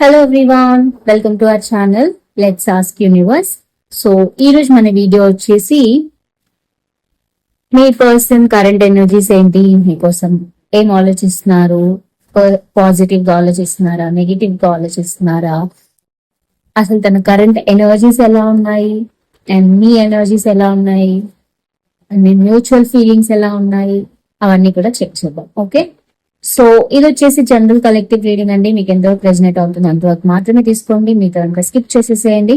Hello everyone welcome to our channel let's ask universe so ఈరోజు మన video వచ్చేసి మీ person current energies ఏంటి? మీకోసం ఏం ఆలోచిస్తున్నారు? పాజిటివ్గా ఆలోచిస్తున్నారా? నెగిటివ్గా ఆలోచిస్తున్నారా? అసలు తన కరెంట్ ఎనర్జీస్ ఎలా ఉన్నాయి? అండ్ మీ ఎనర్జీస్ ఎలా ఉన్నాయి? అండ్ మీ మ్యూచువల్ ఫీలింగ్స్ ఎలా ఉన్నాయి? అవన్నీ కూడా చెక్ చేద్దాం. ఓకే సో ఇది వచ్చేసి జనరల్ కలెక్టివ్ రీడింగ్ అండి. మీకు ఎంతవరకు రెజినేట్ అవుతుంది అంతవరకు మాత్రమే తీసుకోండి. మీ కనుక స్కిప్ చేసేసేయండి.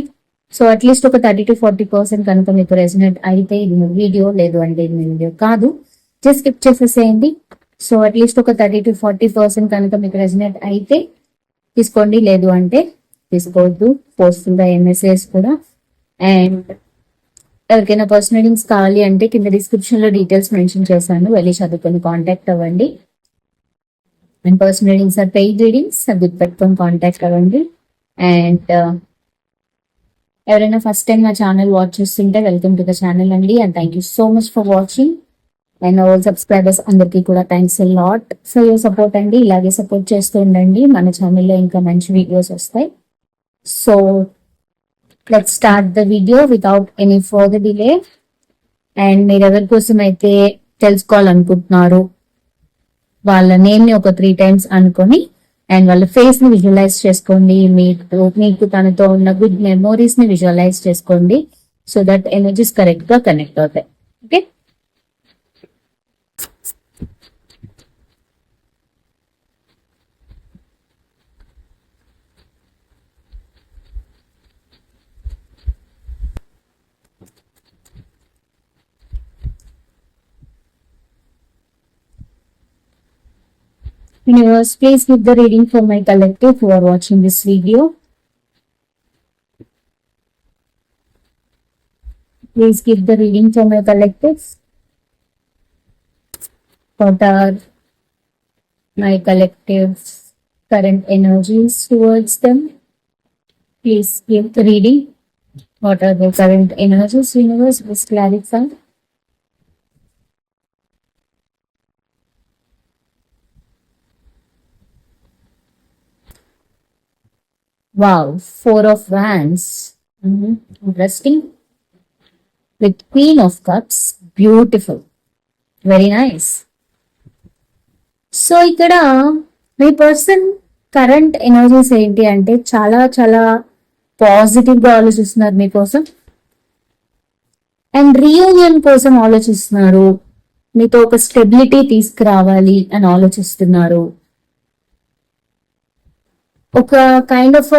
సో అట్లీస్ట్ ఒక థర్టీ టు ఫార్టీ పర్సెంట్ కనుక మీకు రెజినేట్ అయితే ఇది వీడియో లేదు అంటే ఇది వీడియో కాదు. జస్ట్ స్కిప్ చేసేసేయండి. సో అట్లీస్ట్ ఒక థర్టీ టు ఫార్టీ పర్సెంట్ కనుక మీకు రెజినేట్ అయితే తీసుకోండి. లేదు అంటే తీసుకోవద్దు. పోస్తుందా ఎంఎస్ఏస్ కూడా. అండ్ ఎవరికైనా పర్సనల్ లింక్స్ కావాలి అంటే కింద డిస్క్రిప్షన్లో డీటెయిల్స్ మెన్షన్ చేశాను. వెళ్ళి చదువుకొని కాంటాక్ట్ అవ్వండి. And personal readings or paid readings గుర్తు పెట్టుకొని కాంటాక్ట్ అవ్వండి అండ్ ఎవరైనా ఫస్ట్ టైం నా ఛానల్ వాచ్ చేస్తుంటే వెల్కమ్ టు ద ఛానల్ అండి. And thank you so much for watching and all subscribers అందరికీ కూడా thanks lot for your support అండి. ఇలాగే సపోర్ట్ చేస్తూ ఉండండి. మన ఛానల్లో ఇంకా మంచి వీడియోస్ వస్తాయి. So let start the video without any further delay and మీరు ఎవరి కోసం అయితే తెలుసుకోవాలనుకుంటున్నారు వాళ్ళ నేమ్ని ఒక త్రీ టైమ్స్ అనుకొని అండ్ వాళ్ళ ఫేస్ని విజువలైజ్ చేసుకోండి. మీకు మీకు తనతో ఉన్న గుడ్ మెమోరీస్ని విజువలైజ్ చేసుకోండి. సో దట్ ఎనర్జీస్ కరెక్ట్గా కనెక్ట్ అవుతాయి. Okay Universe, please give the reading for my collective who are watching this video. Please give the reading for my collective. What are my collective's current energies towards them? Please give the reading. What are the current energies, universe? Please clarify. Wow, four of wands. Interesting Interesting. With queen of cups, beautiful. Very nice so ఇక్కడ మీ person current energies ఏంటి అంటే చాలా చాలా పాజిటివ్గా ఆలోచిస్తున్నారు మీకోసం and reunion కోసం ఆలోచిస్తున్నారు మీతో ఒక స్టెబిలిటీ తీసుకురావాలి అని ఆలోచిస్తున్నారు ఒక కైండ్ ఆఫ్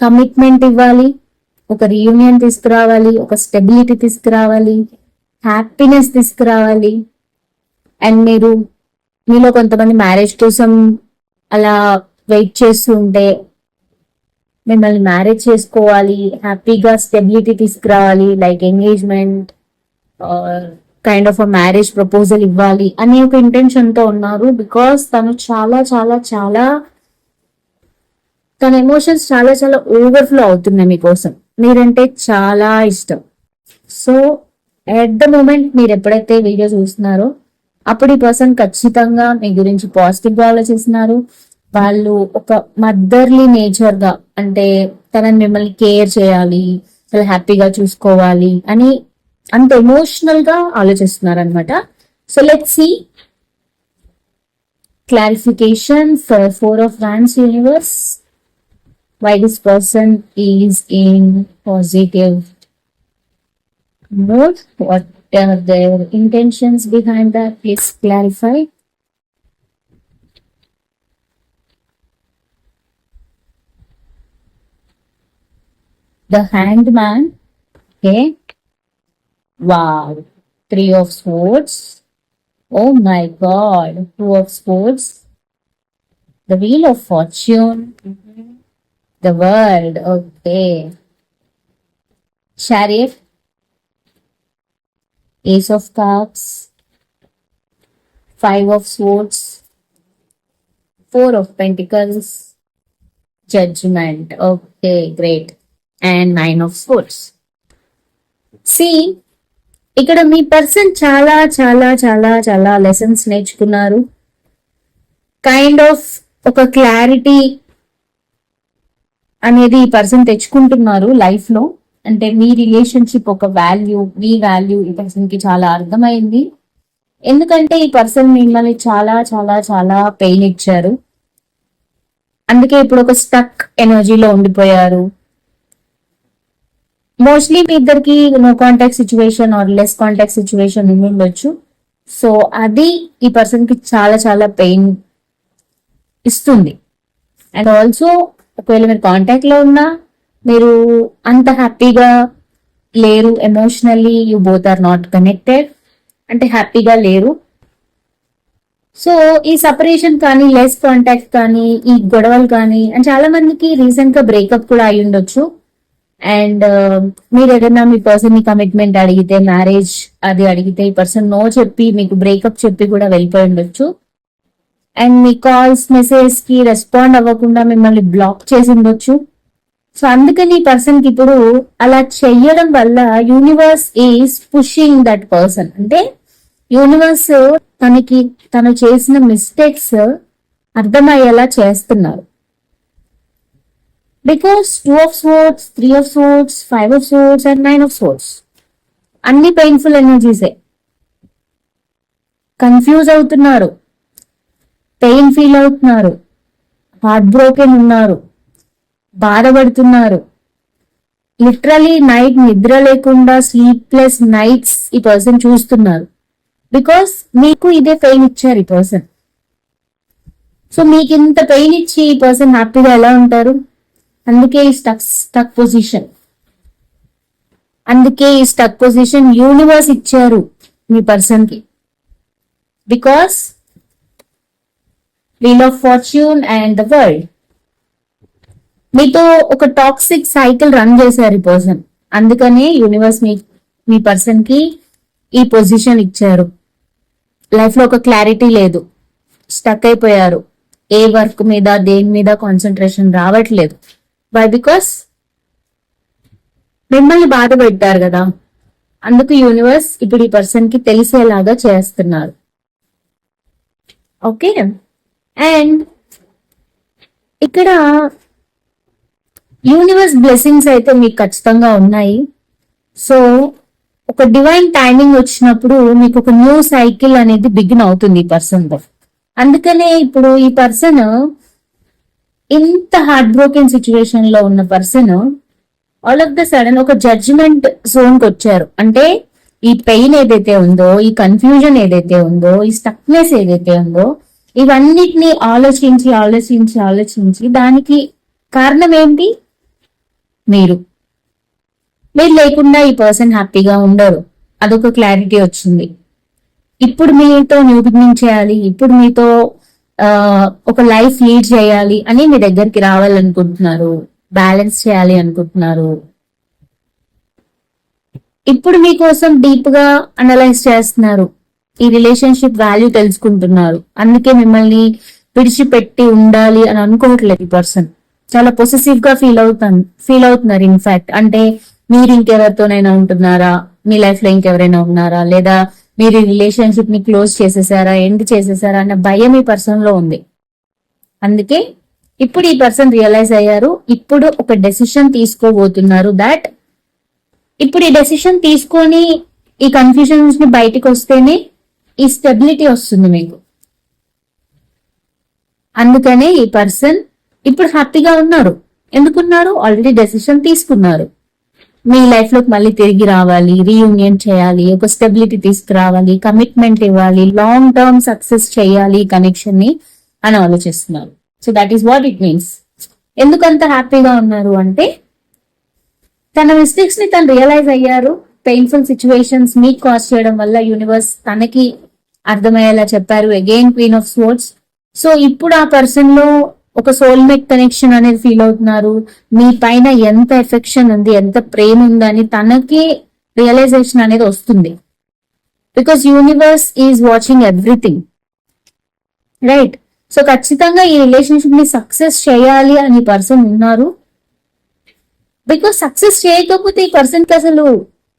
కమిట్మెంట్ ఇవ్వాలి ఒక రీయూనియన్ తీసుకురావాలి ఒక స్టెబిలిటీ తీసుకురావాలి హ్యాపీనెస్ తీసుకురావాలి. అండ్ మీరు మీలో కొంతమంది మ్యారేజ్ కోసం అలా వెయిట్ చేస్తూ ఉంటే మిమ్మల్ని మ్యారేజ్ చేసుకోవాలి హ్యాపీగా స్టెబిలిటీ తీసుకురావాలి like engagement kind of marriage proposal ఇవ్వాలి అనే ఒక ఇంటెన్షన్తో ఉన్నారు. బికాస్ తను చాలా చాలా చాలా తన ఎమోషన్స్ చాలా చాలా ఓవర్ఫ్లో అవుతున్నాయి మీకోసం. మీరంటే చాలా ఇష్టం. సో ఎట్ ద మూమెంట్ మీరు ఎప్పుడైతే వీడియో చూస్తున్నారో అప్పుడు ఈ పర్సన్ ఖచ్చితంగా మీ గురించి పాజిటివ్గా ఆలోచిస్తున్నారు. వాళ్ళు ఒక మదర్లీ నేచర్గా అంటే తనని మిమ్మల్ని కేర్ చేయాలి చాలా హ్యాపీగా చూసుకోవాలి అని అంత ఎమోషనల్గా ఆలోచిస్తున్నారు అనమాట so let see clarification for four of France universe why this person is in positive mood. What are their intentions behind that? Please clarify. The hanged man. Okay. Wow. Three of swords. Oh my god. Two of swords. The wheel of fortune. Mm-hmm. The world okay sheriff ace of cups five of swords four of pentacles judgement okay great and nine of sports see ఇక్కడ మీ person చాలా చాలా చాలా చాలా lessons నేర్చుకున్నారు kind of ఒక clarity అనేది ఈ పర్సన్ తెచ్చుకుంటున్నారు లైఫ్లో. అంటే మీ రిలేషన్షిప్ ఒక వాల్యూ మీ వాల్యూ ఈ పర్సన్కి చాలా అర్థమైంది. ఎందుకంటే ఈ పర్సన్ మిమ్మల్ని చాలా చాలా చాలా పెయిన్ ఇచ్చారు. అందుకే ఇప్పుడు ఒక స్టక్ ఎనర్జీలో ఉండిపోయారు. మోస్ట్లీ మీ ఇద్దరికి no contact situation or less contact situation ఉండొచ్చు. సో అది ఈ పర్సన్కి చాలా చాలా పెయిన్ ఇస్తుంది. అండ్ ఆల్సో ఒకవేళ మీరు కాంటాక్ట్లో ఉన్నా మీరు అంత హ్యాపీగా లేరు emotionally you both are not connected అంటే హ్యాపీగా లేరు. సో ఈ సపరేషన్ కానీ లెస్ కాంటాక్ట్ కానీ ఈ గొడవలు కానీ అండ్ చాలా మందికి రీసెంట్గా బ్రేకప్ కూడా అయి ఉండొచ్చు. అండ్ um, మీరు ఏదైనా మీ పర్సన్ని కమిట్మెంట్ అడిగితే మ్యారేజ్ అది అడిగితే ఈ పర్సన్ నో చెప్పి మీకు బ్రేకప్ చెప్పి కూడా వెళ్ళిపోయి ఉండొచ్చు. అండ్ మీ కాల్స్ మెసేజ్కి రెస్పాండ్ అవ్వకుండా మిమ్మల్ని బ్లాక్ చేసి ఉండొచ్చు. సో అందుకని ఈ పర్సన్కి ఇప్పుడు అలా చెయ్యడం వల్ల universe is pushing that person అంటే యూనివర్స్ తనకి తను చేసిన మిస్టేక్స్ అర్థమయ్యేలా చేస్తున్నారు. Because two of swords three of swords five of swords and nine of swords అన్ని పెయిన్ఫుల్ ఎనర్జీసే కన్ఫ్యూజ్ అవుతున్నారు. పెయిన్ ఫీల్ అవుతున్నారు. హార్ట్ బ్రోకెన్ ఉన్నారు. బాధపడుతున్నారు. లిటరలీ నైట్ నిద్ర లేకుండా స్లీప్లెస్ నైట్స్ ఈ పర్సన్ చూస్తున్నారు. బికాస్ మీకు ఇదే పెయిన్ ఇచ్చారు ఈ పర్సన్ సో మీకు ఇంత పెయిన్ ఇచ్చి ఈ పర్సన్ హ్యాపీగా ఎలా ఉంటారు? అందుకే ఈ స్టక్ స్టక్ పొజిషన్ అందుకే ఈ స్టక్ పొజిషన్ యూనివర్స్ ఇచ్చారు మీ పర్సన్కి. Because wheel of fortune and the world మీతో ఒక టాక్సిక్ సైకిల్ రన్ చేశారు ఈ పర్సన్ అందుకనే యూనివర్స్ మీ మీ పర్సన్కి ఈ పొజిషన్ ఇచ్చారు. లైఫ్లో ఒక క్లారిటీ లేదు. స్టక్ అయిపోయారు. ఏ వర్క్ మీద దేని మీద కాన్సన్ట్రేషన్ రావట్లేదు. వై బికాస్ మిమ్మల్ని బాధ పెట్టారు కదా. అందుకు యూనివర్స్ ఇప్పుడు ఈ పర్సన్కి తెలిసేలాగా చేస్తున్నారు. ఓకే అండ్ ఇక్కడ యూనివర్స్ బ్లెస్సింగ్స్ అయితే మీకు ఖచ్చితంగా ఉన్నాయి. సో ఒక డివైన్ టైమింగ్ వచ్చినప్పుడు మీకు ఒక న్యూ సైకిల్ అనేది బిగిన్ అవుతుంది ఈ పర్సన్తో. అందుకనే ఇప్పుడు ఈ పర్సన్ ఇంత హార్ట్ బ్రోకెన్ సిచ్యువేషన్లో ఉన్న person all of the sudden ఒక జడ్జిమెంట్ జోన్కి వచ్చారు. అంటే ఈ పెయిన్ ఏదైతే ఉందో ఈ కన్ఫ్యూజన్ ఏదైతే ఉందో ఈ స్టక్నెస్ ఏదైతే ఉందో ఇవన్నిటిని ఆలోచించి ఆలోచించి ఆలోచించి దానికి కారణం ఏంటి? మీరు. మీరు లేకుండా ఈ పర్సన్ హ్యాపీగా ఉండరు. అదొక క్లారిటీ వచ్చింది. ఇప్పుడు మీతో న్యూ చేయాలి ఇప్పుడు మీతో ఒక లైఫ్ లీడ్ చేయాలి అని మీ దగ్గరికి రావాలనుకుంటున్నారు బ్యాలెన్స్ చేయాలి అనుకుంటున్నారు. ఇప్పుడు మీకోసం డీప్గా అనలైజ్ చేస్తున్నారు. ఈ రిలేషన్షిప్ వాల్యూ తెలుసుకుంటున్నారు. అందుకే మిమ్మల్ని విడిచిపెట్టి ఉండాలి అని అనుకోవట్లేదు ఈ పర్సన్. చాలా పొసెసివ్గా ఫీల్ అవుతాను ఫీల్ అవుతున్నారు ఇన్ఫాక్ట్ అంటే మీరు ఇంకెవరితోనైనా ఉంటున్నారా? మీ లైఫ్లో ఇంకెవరైనా ఉన్నారా? లేదా మీరు రిలేషన్షిప్ని క్లోజ్ చేసేసారా? ఎండ్ చేసేసారా? అన్న భయం ఈ పర్సన్లో ఉంది. అందుకే ఇప్పుడు ఈ పర్సన్ రియలైజ్ అయ్యారు ఇప్పుడు ఒక డెసిషన్ తీసుకోబోతున్నారు దాట్ ఇప్పుడు ఈ డెసిషన్ తీసుకొని ఈ కన్ఫ్యూజన్స్ని బయటికి వస్తేనే ఈ స్టెబిలిటీ వస్తుంది మీకు. అందుకనే ఈ పర్సన్ ఇప్పుడు హ్యాపీగా ఉన్నారు. ఎందుకున్నారు? ఆల్రెడీ డెసిషన్ తీసుకున్నారు. మీ లైఫ్లోకి మళ్ళీ తిరిగి రావాలి రీయూనియన్ చేయాలి ఒక స్టెబిలిటీ తీసుకురావాలి కమిట్మెంట్ ఇవ్వాలి లాంగ్ టర్మ్ సక్సెస్ చేయాలి కనెక్షన్ని అని ఆలోచిస్తున్నారు. So that is what it means ఎందుకంత హ్యాపీగా ఉన్నారు అంటే తన మిస్టేక్స్ని తను రియలైజ్ అయ్యారు. పెయిన్ఫుల్ సిచ్యువేషన్స్ మీకు కాజ్ చేయడం వల్ల యూనివర్స్ తనకి అర్థమయ్యేలా చెప్పారు. Again queen of swords so ఇప్పుడు ఆ పర్సన్లో ఒక సోల్మేట్ కనెక్షన్ అనేది ఫీల్ అవుతున్నారు. మీ పైన ఎంత ఎఫెక్షన్ ఉంది ఎంత ప్రేమ ఉందని తనకి రియలైజేషన్ అనేది వస్తుంది. Because universe is watching everything right so ఖచ్చితంగా ఈ రిలేషన్షిప్ని సక్సెస్ చేయాలి అని పర్సన్ ఉన్నారు. బికాస్ సక్సెస్ చేయకపోతే ఈ పర్సన్కి అసలు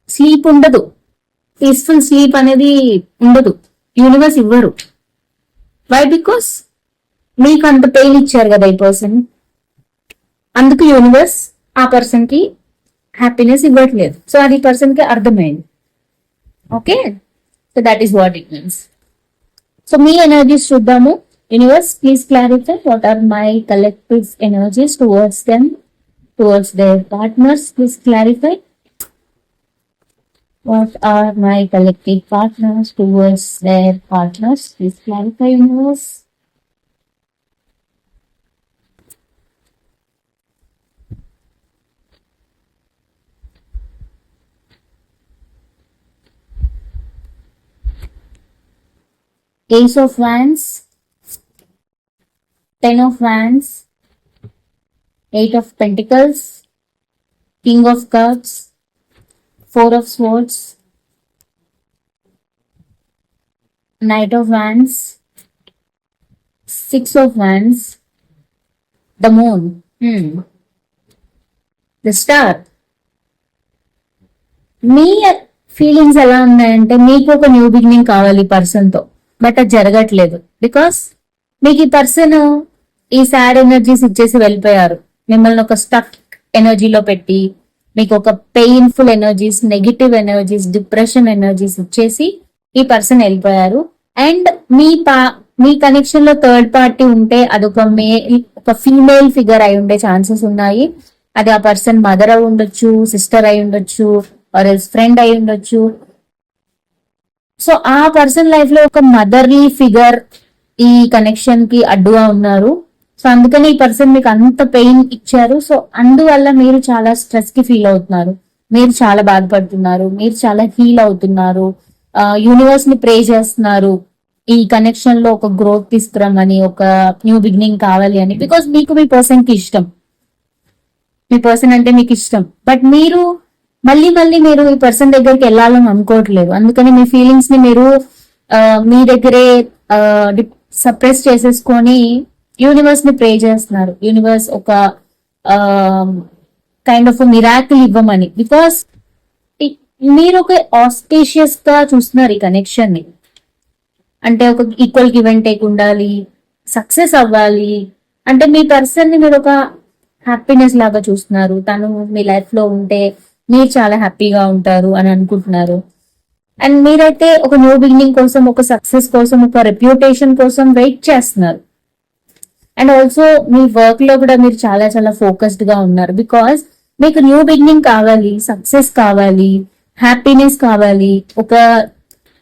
స్లీప్ ఉండదు. పీస్ఫుల్ స్లీప్ అనేది ఉండదు. యూనివర్స్ ఇవ్వరు. వై బికాస్ మీకు అంత పెయిన్ ఇచ్చారు కదా ఈ పర్సన్ అందుకు యూనివర్స్ ఆ పర్సన్కి హ్యాపీనెస్ ఇవ్వట్లేదు. సో అది పర్సన్కి అర్థమైంది. Okay so that is what it means so me energies చూద్దాము. Universe please clarify what are my collective energies towards them towards their partners please clarify What are my collective partners towards their partners? Please clarify, universe. Ace of Wands, Ten of Wands, Eight of Pentacles, King of Cups, four of Swords, knight of wands six of wands the moon the star. Me feelings ఎలా ఉన్నాయంటే మీకు ఒక new beginning కావాలి పర్సన్తో but అది జరగట్లేదు because మీకు ఈ పర్సన్ ఈ సాడ్ ఎనర్జీస్ ఇచ్చేసి వెళ్ళిపోయారు. మిమ్మల్ని ఒక స్టక్ ఎనర్జీలో పెట్టి మీకు ఒక painful energies negative energies depression energies వచ్చేసి ఈ పర్సన్ వెళ్ళిపోయారు. అండ్ మీ పా మీ కనెక్షన్లో థర్డ్ పార్టీ ఉంటే అదొక మేల్ ఒక ఫీమేల్ ఫిగర్ అయి ఉండే ఛాన్సెస్ ఉన్నాయి. అది ఆ పర్సన్ మదర్ అయి ఉండొచ్చు సిస్టర్ అయి ఉండొచ్చు ఆర్ ఫ్రెండ్ అయి ఉండొచ్చు. సో ఆ పర్సన్ లైఫ్లో ఒక మదర్లీ ఫిగర్ ఈ కనెక్షన్కి అడ్డుగా ఉన్నారు. సో అందుకని ఈ పర్సన్ మీకు అంత పెయిన్ ఇచ్చారు. సో అందువల్ల మీరు చాలా స్ట్రెస్కి ఫీల్ అవుతున్నారు. మీరు చాలా బాధపడుతున్నారు. మీరు చాలా హీల్ అవుతున్నారు. యూనివర్స్ని ప్రే చేస్తున్నారు. ఈ కనెక్షన్లో ఒక గ్రోత్ తీసుకురమ్మని ఒక న్యూ బిగినింగ్ కావాలి అని. బికాస్ మీకు మీ పర్సన్కి ఇష్టం. మీ పర్సన్ అంటే మీకు ఇష్టం. బట్ మీరు మళ్ళీ మళ్ళీ మీరు ఈ పర్సన్ దగ్గరికి వెళ్ళాలని అనుకోవట్లేదు. అందుకని మీ ఫీలింగ్స్ని మీరు మీ దగ్గరే సప్రెస్ చేసేసుకొని యూనివర్స్ని ప్రే చేస్తున్నారు. యూనివర్స్ ఒక కైండ్ ఆఫ్ మిరాకిల్ ఇవ్వమని. బికాస్ మీరు ఒక ఆస్పేషియస్గా చూస్తున్నారు ఈ కనెక్షన్ని. అంటే ఒక ఈక్వల్ గివ్ అండ్ టేక్ ఉండాలి సక్సెస్ అవ్వాలి. అంటే మీ పర్సన్ని మీరు ఒక హ్యాపీనెస్ లాగా చూస్తున్నారు. తను మీ లైఫ్లో ఉంటే మీరు చాలా హ్యాపీగా ఉంటారు అని అనుకుంటున్నారు. అండ్ మీరైతే ఒక న్యూ బిగినింగ్ కోసం ఒక సక్సెస్ కోసం ఒక రెప్యూటేషన్ కోసం వెయిట్ చేస్తున్నారు. అండ్ ఆల్సో మీ వర్క్లో కూడా మీరు చాలా చాలా ఫోకస్డ్గా ఉన్నారు. బికాస్ మీకు న్యూ బిగినింగ్ కావాలి సక్సెస్ కావాలి హ్యాపీనెస్ కావాలి ఒక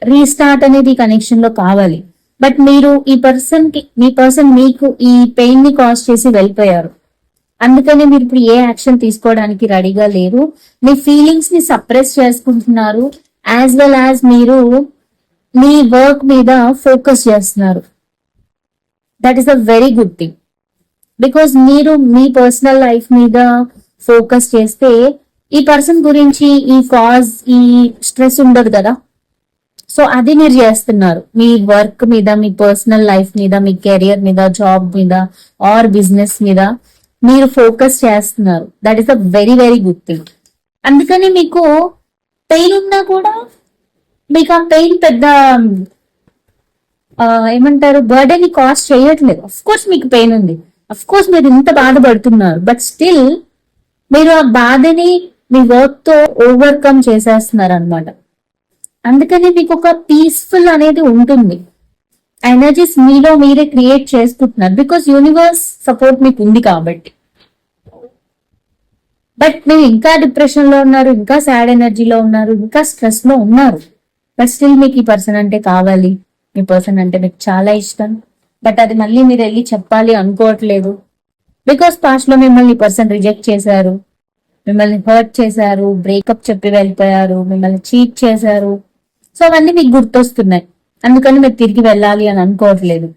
రీస్టార్ట్ అనేది కనెక్షన్లో కావాలి. బట్ మీరు ఈ పర్సన్కి మీ పర్సన్ మీకు ఈ పెయిన్ని కాజ్ చేసి వెళ్ళిపోయారు. అందుకనే మీరు ఇప్పుడు ఏ యాక్షన్ తీసుకోవడానికి రెడీగా లేరు. మీ ఫీలింగ్స్ని సప్రెస్ చేసుకుంటున్నారు. యాజ్ వెల్ యాజ్ మీరు మీ వర్క్ మీద ఫోకస్ చేస్తున్నారు. That is a very good thing because మీరు మీ పర్సనల్ లైఫ్ మీద ఫోకస్ చేస్తే ఈ పర్సన్ గురించి ఈ కాజ్ ఈ స్ట్రెస్ ఉండదు కదా. సో అది మీరు చేస్తున్నారు. మీ వర్క్ మీద మీ పర్సనల్ లైఫ్ మీద మీ కెరియర్ మీద జాబ్ మీద ఆర్ బిజినెస్ మీద మీరు ఫోకస్ చేస్తున్నారు. That is a very very good thing అందుకని మీకు పెయిన్ ఉన్నా కూడా మీకు ఆ పెయిన్ పెద్ద ఏమంటారు? బర్డెన్ని కాస్ట్ చేయట్లేదు. అఫ్ కోర్స్ మీకు పెయిన్ ఉంది. అఫ్ కోర్స్ మీరు ఇంత బాధపడుతున్నారు. బట్ స్టిల్ మీరు ఆ బాధని మీ వర్క్తో ఓవర్కమ్ చేసేస్తున్నారు అనమాట అందుకని మీకు ఒక పీస్ఫుల్ అనేది ఉంటుంది. ఎనర్జీస్ మీలో మీరే క్రియేట్ చేసుకుంటున్నారు. బికాస్ యూనివర్స్ సపోర్ట్ మీకు ఉంది కాబట్టి. బట్ మీరు ఇంకా డిప్రెషన్లో ఉన్నారు ఇంకా సాడ్ ఎనర్జీలో ఉన్నారు ఇంకా స్ట్రెస్లో ఉన్నారు. బట్ స్టిల్ మీకు ఈ పర్సన్ అంటే కావాలి. మీ పర్సన్ అంటే మీకు చాలా ఇష్టం. బట్ అది మళ్ళీ మీరు వెళ్ళి చెప్పాలి అనుకోవట్లేదు. బికాస్ పాస్ట్లో మిమ్మల్ని పర్సన్ రిజెక్ట్ చేశారు. మిమ్మల్ని హర్ట్ చేశారు బ్రేకప్ చెప్పి వెళ్ళిపోయారు మిమ్మల్ని చీట్ చేశారు. సో అవన్నీ మీకు గుర్తొస్తున్నాయి. అందుకని మీరు తిరిగి వెళ్ళాలి అని అనుకోవట్లేదు.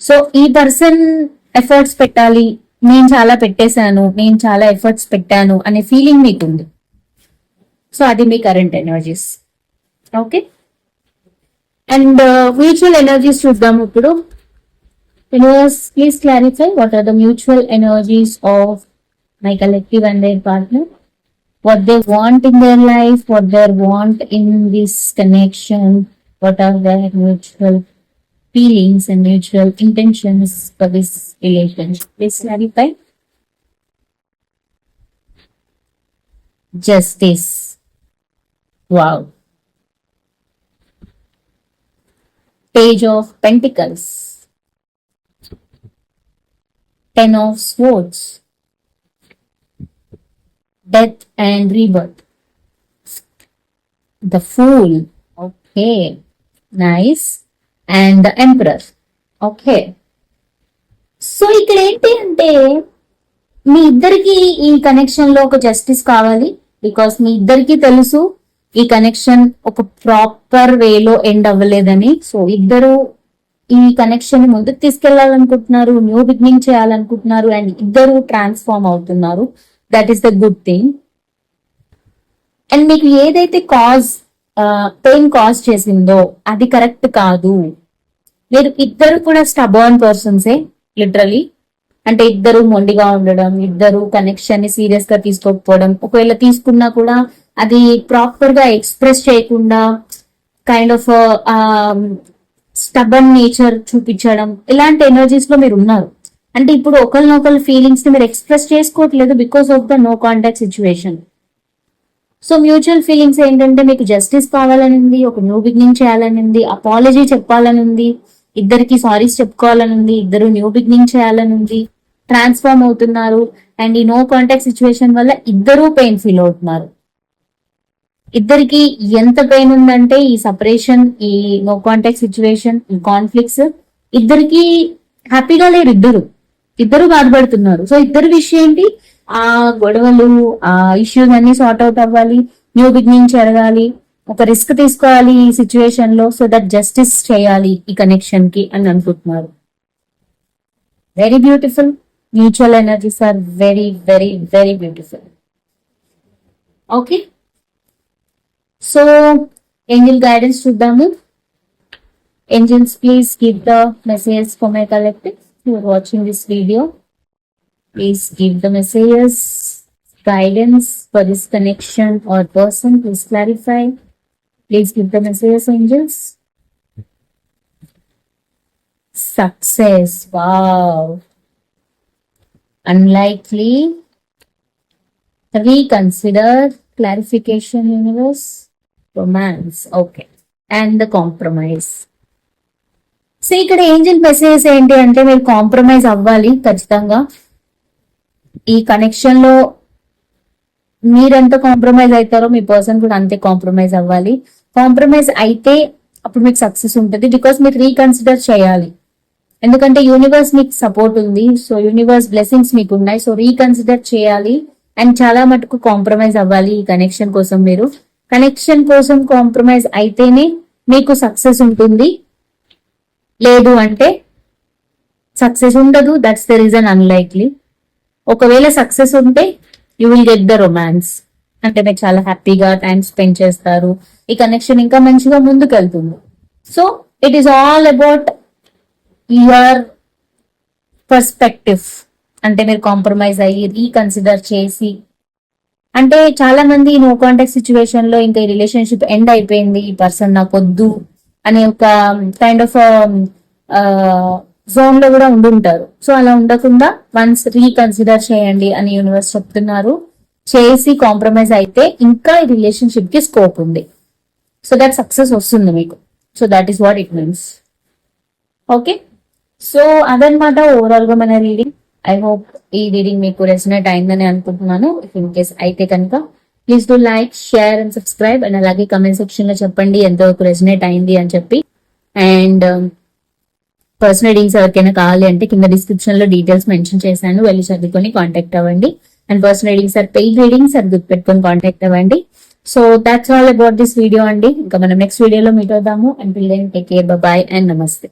సో ఈ పర్సన్ ఎఫర్ట్స్ పెట్టాలి. నేను చాలా పెట్టేశాను నేను చాలా ఎఫర్ట్స్ పెట్టాను అనే ఫీలింగ్ మీకుంది. సో అది మీ current energies okay and mutual energies చూద్దాం ఇప్పుడు universe please clarify what are the mutual energies of my collective and their partner what they want in their life, what they want in this connection, what are their mutual feelings and mutual intentions for this relation? Please clarify. Justice. Wow. Page of pentacles ten of swords death and rebirth the fool okay nice and the emperor okay so ఇక్కడ ఏంటి అంటే మీ ఇద్దరికి ఈ కనెక్షన్లో ఒక justice కావాలి because మీ ఇద్దరికి తెలుసు ఈ కనెక్షన్ ఒక ప్రాపర్ వేలో ఎండ్ అవ్వలేదని. సో ఇద్దరు ఈ కనెక్షన్ ముందుకు తీసుకెళ్ళాలనుకుంటున్నారు న్యూ బిగినింగ్ చేయాలనుకుంటున్నారు అండ్ ఇద్దరు ట్రాన్స్ఫార్మ్ అవుతున్నారు. That is the good thing and మీకు ఏదైతే కాజ్ పెయిన్ కాజ్ చేసిందో అది కరెక్ట్ కాదు. మీరు ఇద్దరు కూడా స్టబాన్ పర్సన్సే లిటరలీ అంటే ఇద్దరు మొండిగా ఉండడం ఇద్దరు కనెక్షన్ని సీరియస్గా తీసుకోకపోవడం ఒకవేళ తీసుకున్నా కూడా అది ప్రాపర్గా ఎక్స్ప్రెస్ చేయకుండా కైండ్ ఆఫ్ స్టబన్ నేచర్ చూపించడం ఇలాంటి ఎనర్జీస్లో మీరు ఉన్నారు. అంటే ఇప్పుడు ఒకరినొకరు ఫీలింగ్స్ని మీరు ఎక్స్ప్రెస్ చేసుకోవట్లేదు because of the no contact situation so mutual feelings ఏంటంటే మీకు జస్టిస్ కావాలని ఉంది ఒక న్యూ బిగినింగ్ చేయాలని ఉంది అపాలజీ చెప్పాలని ఉంది ఇద్దరికి సారీస్ చెప్పుకోవాలని ఉంది ఇద్దరు న్యూ బిగినింగ్ చేయాలని ఉంది ట్రాన్స్ఫార్మ్ అవుతున్నారు అండ్ ఈ నో కాంటాక్ట్ సిచ్యువేషన్ వల్ల ఇద్దరూ పెయిన్ ఫీల్ అవుతున్నారు. ఇద్దరికి ఎంత పెయిన్ ఉందంటే ఈ సపరేషన్ ఈ నో కాంటాక్ట్ సిచ్యువేషన్ ఈ కాన్ఫ్లిక్ట్స్ ఇద్దరికి హ్యాపీగా లేరు ఇద్దరు. ఇద్దరు బాధపడుతున్నారు. సో ఇద్దరు విషయం ఏంటి? ఆ గొడవలు ఆ ఇష్యూస్ అన్ని సార్ట్ అవుట్ అవ్వాలి. న్యూ బిగినింగ్ జరగాలి. ఒక రిస్క్ తీసుకోవాలి ఈ సిచ్యువేషన్లో. సో దట్ జస్టిస్ చేయాలి ఈ కనెక్షన్కి అని అనుకుంటున్నారు. Very beautiful mutual energies are very very very beautiful okay so angel guidance చూద్దాము angels please give the message for my collective you are watching this video please give the messages guidance for this connection or person please clarify please give the messages angels success wow unlikely reconsider clarification universe Romance okay and the compromise so ఇక్కడ angel messages ఏంటి అంటే మీరు compromise అవ్వాలి ఖచ్చితంగా. ఈ కనెక్షన్లో మీరెంత compromise అవుతారో మీ పర్సన్ కూడా అంతే కాంప్రమైజ్ అవ్వాలి. కాంప్రమైజ్ అయితే అప్పుడు మీకు సక్సెస్ ఉంటుంది బికాస్ మీరు రీకన్సిడర్ చేయాలి. ఎందుకంటే యూనివర్స్ మీకు సపోర్ట్ ఉంది. సో యూనివర్స్ బ్లెస్సింగ్స్ మీకు ఉన్నాయి. సో రీకన్సిడర్ చేయాలి. అండ్ చాలా మటుకు కాంప్రమైజ్ అవ్వాలి ఈ కనెక్షన్ కోసం మీరు. కనెక్షన్ కోసం కాంప్రమైజ్ అయితేనే మీకు సక్సెస్ ఉంటుంది. లేదు అంటే సక్సెస్ ఉండదు. దట్స్ ద రీజన్ అన్లైక్లీ ఒకవేళ సక్సెస్ ఉంటే you will get the romance అంటే మీరు చాలా హ్యాపీగా టైం స్పెండ్ చేస్తారు. ఈ కనెక్షన్ ఇంకా మంచిగా ముందుకు వెళ్తుంది so it is all about your perspective అంటే మీరు కాంప్రమైజ్ అయ్యి రీకన్సిడర్ చేసి అంటే చాలా మంది నో కాంటాక్ట్ సిచ్యువేషన్లో ఇంకా ఈ రిలేషన్షిప్ ఎండ్ అయిపోయింది ఈ పర్సన్ నాకు వద్దు అనే ఒక కైండ్ ఆఫ్ జోన్లో కూడా ఉండుంటారు. సో అలా ఉండకుండా వన్స్ రీకన్సిడర్ చేయండి అని యూనివర్స్ చెప్తున్నారు. చేసి కాంప్రమైజ్ అయితే ఇంకా ఈ రిలేషన్షిప్కి స్కోప్ ఉంది. సో దట్ సక్సెస్ వస్తుంది మీకు. So that is what it means okay so అదనమాట ఓవరాల్గా మన రీడింగ్ ఐ హోప్ ఈ రీడింగ్ మీకు రెసినేట్ అయిందని అనుకుంటున్నాను. ఇన్ కేస్ అయితే కనుక please do like share and subscribe and అలాగే కమెంట్ సెక్షన్లో చెప్పండి ఎంతవరకు రెసినేట్ అయింది అని చెప్పి. అండ్ పర్సనల్ రీడింగ్స్ ఎవరికైనా కావాలి అంటే కింద డిస్క్రిప్షన్లో డీటెయిల్స్ మెన్షన్ చేశాను. వెళ్ళి చదువుకొని కాంటాక్ట్ అవ్వండి. And personal readings or paid readings అది గుర్తుపెట్టుకొని కాంటాక్ట్ అవ్వండి. So that's all about this video అండి. ఇంకా మనం నెక్స్ట్ వీడియోలో మీట్ అవుదాము. అండ్ పిల్లలు టేక్ కేర్ బాయ్ అండ్ నమస్తే